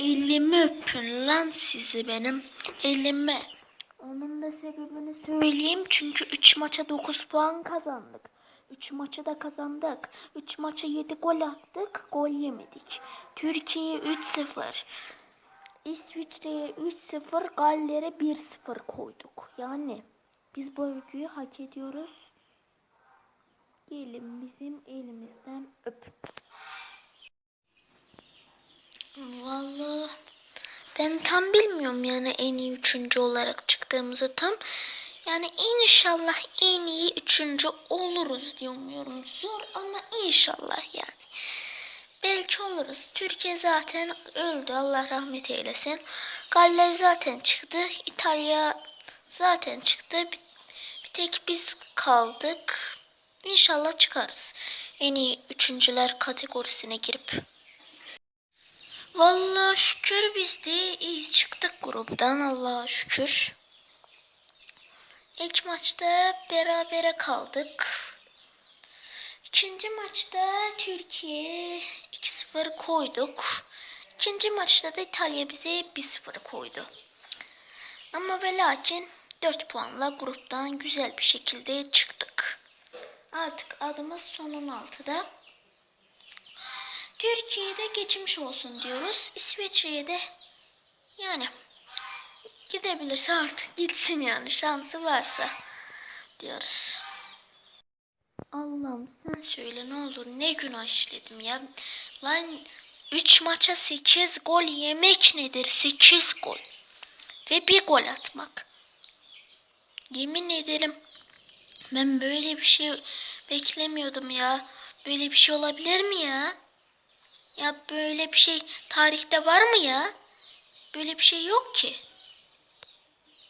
Elimi öpün lan sizi benim. Elimi. Onun da sebebini söyleyeyim. Çünkü 3 maça 9 puan kazandık. 3 maçı da kazandık. 3 maça 7 gol attık. Gol yemedik. Türkiye 3-0. İsviçre'ye 3-0. Galler'e 1-0 koyduk. Yani biz bu övgüyü hak ediyoruz. Gelin bizim elimizden öpün. Vallahi ben tam bilmiyorum yani en iyi üçüncü olarak çıktığımızı tam. Yani inşallah en iyi üçüncü oluruz diyorum. Zor ama inşallah yani. Belki oluruz. Türkiye zaten öldü. Allah rahmet eylesin. Galler zaten çıktı. İtalya zaten çıktı. Bir, tek biz kaldık. İnşallah çıkarız. En iyi üçüncüler kategorisine girip. Vallahi şükür biz de iyi çıktık gruptan Allah'a şükür. İlk maçta berabere kaldık. İkinci maçta Türkiye 2-0 koyduk. İkinci maçta da İtalya bize 1-0 koydu. Ama ve lakin 4 puanla gruptan güzel bir şekilde çıktık. Artık adımız son 16'da. Türkiye'de geçmiş olsun diyoruz. İsviçre'ye de yani gidebilirse artık gitsin yani şansı varsa diyoruz. Allah'ım sen söyle ne olur ne günah işledim ya. Lan 3 maça 8 gol yemek nedir? 8 gol. Ve bir gol atmak. Yemin ederim ben böyle bir şey beklemiyordum ya. Böyle bir şey olabilir mi ya? Ya böyle bir şey tarihte var mı ya? Böyle bir şey yok ki.